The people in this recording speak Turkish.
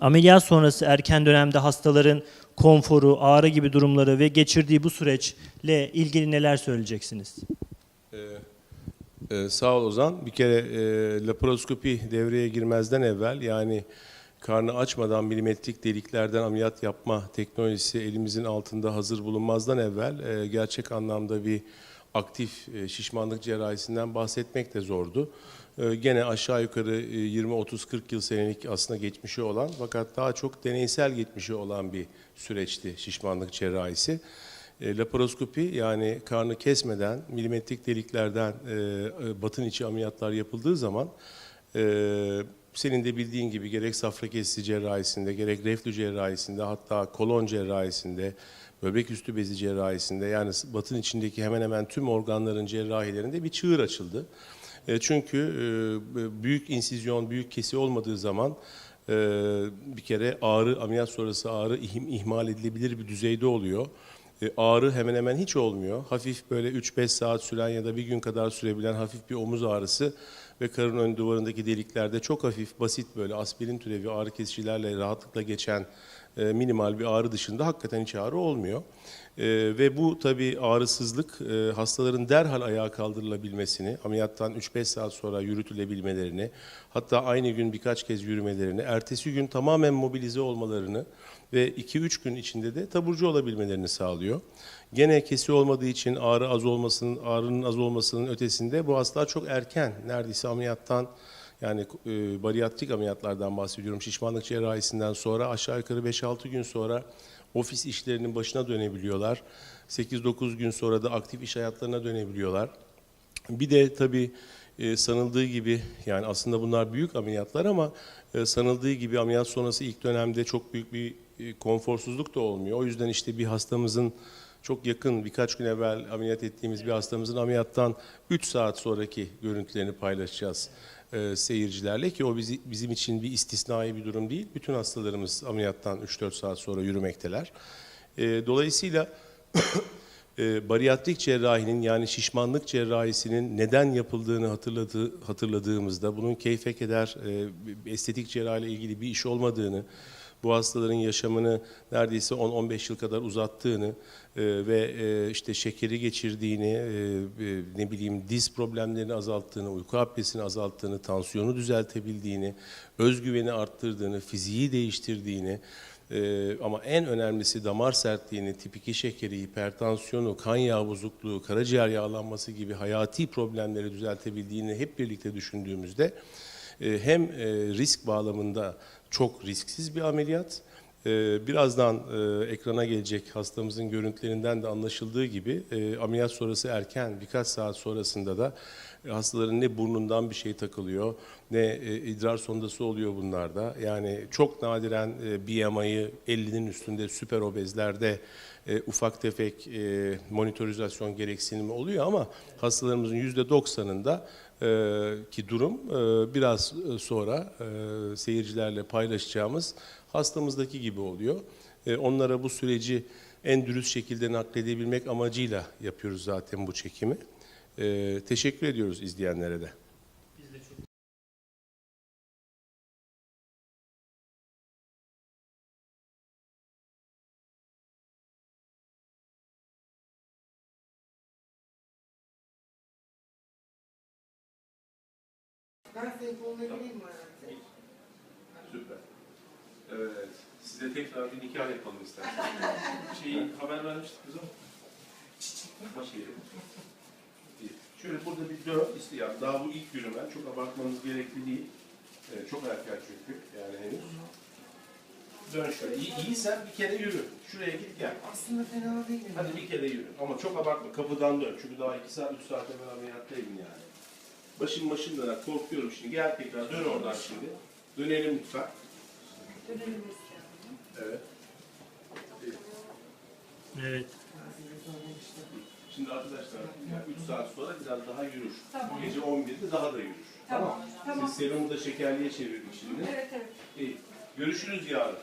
Ameliyat sonrası erken dönemde hastaların konforu, ağrı gibi durumları ve geçirdiği bu süreçle ilgili neler söyleyeceksiniz? Ee, sağ ol Ozan. Bir kere e, laparoskopi devreye girmezden evvel yani karnı açmadan milimetrik deliklerden ameliyat yapma teknolojisi elimizin altında hazır bulunmazdan evvel e, gerçek anlamda bir aktif e, şişmanlık cerrahisinden bahsetmek de zordu. E, gene aşağı yukarı e, 20-30-40 yıl senelik aslında geçmişi olan fakat daha çok deneysel geçmişi olan bir süreçti şişmanlık cerrahisi. E, laparoskopi yani karnı kesmeden milimetrik deliklerden e, e, batın içi ameliyatlar yapıldığı zaman senin de bildiğin gibi gerek safra kesici cerrahisinde, gerek reflü cerrahisinde, hatta kolon cerrahisinde, böbrek üstü bezi cerrahisinde yani batın içindeki hemen hemen tüm organların cerrahilerinde bir çığır açıldı. Çünkü büyük insizyon, büyük kesi olmadığı zaman bir kere ağrı, ameliyat sonrası ağrı ihmal edilebilir bir düzeyde oluyor. E, ağrı hemen hemen hiç olmuyor. Hafif böyle 3-5 saat süren ya da bir gün kadar sürebilen hafif bir omuz ağrısı ve karın ön duvarındaki deliklerde çok hafif, basit böyle aspirin türevi ağrı kesicilerle rahatlıkla geçen e, minimal bir ağrı dışında hakikaten hiç ağrı olmuyor. E, ve bu tabii ağrısızlık hastaların derhal ayağa kaldırılabilmesini, ameliyattan 3-5 saat sonra yürütülebilmelerini, hatta aynı gün birkaç kez yürümelerini, ertesi gün tamamen mobilize olmalarını ve 2-3 gün içinde de taburcu olabilmelerini sağlıyor. Gene kesi olmadığı için ağrı az olmasının, ağrının az olmasının ötesinde bu hastalar çok erken, neredeyse ameliyattan yani e, bariyatrik ameliyatlardan bahsediyorum. Şişmanlık cerrahisinden sonra aşağı yukarı 5-6 gün sonra ofis işlerinin başına dönebiliyorlar. 8-9 gün sonra da aktif iş hayatlarına dönebiliyorlar. Bir de tabii e, sanıldığı gibi yani aslında bunlar büyük ameliyatlar ama e, sanıldığı gibi ameliyat sonrası ilk dönemde çok büyük bir konforsuzluk da olmuyor. O yüzden işte bir hastamızın çok yakın birkaç gün evvel ameliyat ettiğimiz bir hastamızın ameliyattan 3 saat sonraki görüntülerini paylaşacağız e, seyircilerle ki o bizi, bizim için bir istisnai bir durum değil. Bütün hastalarımız ameliyattan 3-4 saat sonra yürümekteler. E, dolayısıyla e, bariyatrik cerrahinin yani şişmanlık cerrahisinin neden yapıldığını hatırladığı, hatırladığımızda bunun keyfe keder e, estetik cerrahi ile ilgili bir iş olmadığını, bu hastaların yaşamını neredeyse 10-15 yıl kadar uzattığını e, ve e, işte şekeri geçirdiğini, e, ne bileyim diz problemlerini azalttığını, uyku apnesini azalttığını, tansiyonu düzeltebildiğini, özgüveni arttırdığını, fiziği değiştirdiğini, ee, ama en önemlisi damar sertliğini, tip 2 şekeri, hipertansiyonu, kan yağı bozukluğu, karaciğer yağlanması gibi hayati problemleri düzeltebildiğini hep birlikte düşündüğümüzde hem e, risk bağlamında çok risksiz bir ameliyat, e, birazdan e, ekrana gelecek hastamızın görüntülerinden de anlaşıldığı gibi e, ameliyat sonrası erken birkaç saat sonrasında da e, hastaların ne burnundan bir şey takılıyor ne e, idrar sondası oluyor bunlarda. Yani çok nadiren e, BMI'yi 50'nin üstünde süper obezlerde e, ufak tefek e, monitorizasyon gereksinimi oluyor ama hastalarımızın %90'ında e, ki durum biraz sonra seyircilerle paylaşacağımız hastamızdaki gibi oluyor. Onlara bu süreci en dürüst şekilde nakledebilmek amacıyla yapıyoruz zaten bu çekimi. Teşekkür ediyoruz izleyenlere de. Ben senin koluna gireyim mi hayatım? Süper. Evet. Size tekrar bir nikah yapalım isterseniz. Şeyi haber vermiştik kızım. Baş yeri. İyi. Şöyle burada bir dön isteyen. Daha bu ilk yürümen. Çok abartmanız gerekli değil. Ee, çok erken çünkü. Yani henüz. Dön şöyle. İyi, iyisen bir kere yürü. Şuraya git gel. Aslında fena değilim. Hadi bir kere yürü. Ama çok abartma. Kapıdan dön. Çünkü daha iki saat, üç saat evvel ameliyattayım yani. Başım başım döner. Korkuyorum şimdi. Gel tekrar. Dön oradan şimdi. Dönelim lütfen. Dönelim. Evet. Evet. Şimdi arkadaşlar 3 saat sonra biraz daha yürür. Tamam. Gece 11'de daha da yürür. Tamam, tamam. Siz serumu da şekerliğe çevirdik şimdi. Evet evet. İyi. Görüşürüz yarın.